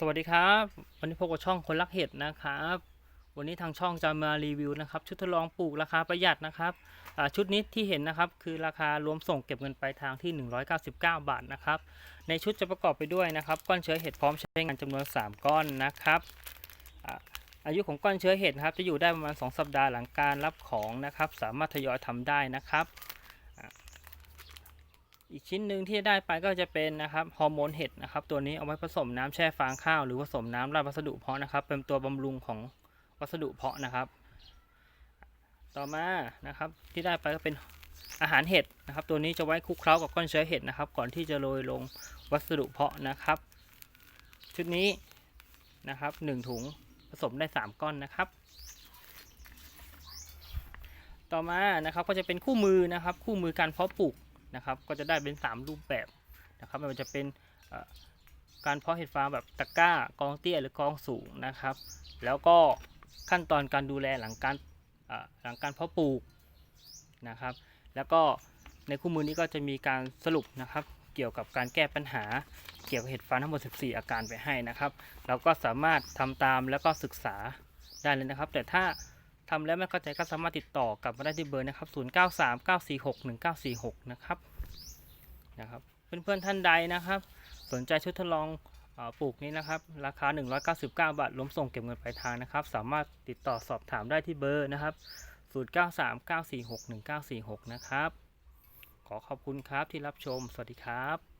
สวัสดีครับ วันนี้พบกับช่องคนรักเห็ดนะครับ วันนี้ทางช่องจะมารีวิวนะครับ ชุดทดลองปลูกราคาประหยัดนะครับชุดนี้ที่เห็นนะครับคือราคารวมส่งเก็บเงินปลายทางที่ 199 บาทนะครับ ในชุดจะประกอบไปด้วยนะครับก้อนเชื้อเห็ดพร้อมใช้งานจำนวน 3 ก้อนนะครับอายุของก้อนเชื้อเห็ดครับจะอยู่ได้ประมาณ 2 สัปดาห์หลังการรับของนะครับ สามารถทยอยทำได้นะครับ อีกชิ้นหนึ่งที่ได้ไปก็จะเป็นนะครับฮอร์โมนเห็ดนะครับตัวนี้เอาไว้ผสมน้ำแช่ฟางข้าวหรือผสมน้ำราดวัสดุเพาะนะครับ เป็นตัวบำรุงของวัสดุเพาะนะครับ ต่อมานะครับที่ได้ไปก็เป็นอาหารเห็ดนะครับ ตัวนี้จะไว้คลุกเคล้ากับก้อนเชื้อเห็ดนะครับ ก่อนที่จะโรยลงวัสดุเพาะนะครับ ชุดนี้นะครับหนึ่งถุงผสมได้ 3 ก้อนนะครับ ต่อมานะครับก็จะเป็นคู่มือนะครับ คู่มือการเพาะปลูก นะครับ ก็จะได้เป็น 3 รูปแบบนะครับไม่ว่าจะเป็นการเพาะเห็ดฟางแบบตะกร้ากองเตี้ยหรือกองสูงนะครับ แล้วก็ขั้นตอนการดูแลหลังการหลังการเพาะปลูกนะครับ แล้วก็ในคู่มือนี้ก็จะมีการสรุปนะครับ เกี่ยวกับการแก้ปัญหาเกี่ยวกับเห็ดฟางทั้งหมด 14 อาการไปให้นะครับ เราก็สามารถทำตามแล้วก็ศึกษาได้เลยนะครับ แต่ถ้า ทำแล้วไม่เข้าใจก็สามารถติดต่อกลับมาได้ที่เบอร์นะครับ 0939461946 นะครับนะครับเพื่อนๆท่านใดนะครับ สนใจชุดทดลองอปลูกนี้นะครับ ราคา 199 บาทรวมส่งเก็บเงินปลายทางนะครับ สามารถติดต่อสอบถามได้ที่เบอร์นะครับ 0939461946 นะครับ ขอขอบคุณครับที่รับชม สวัสดีครับ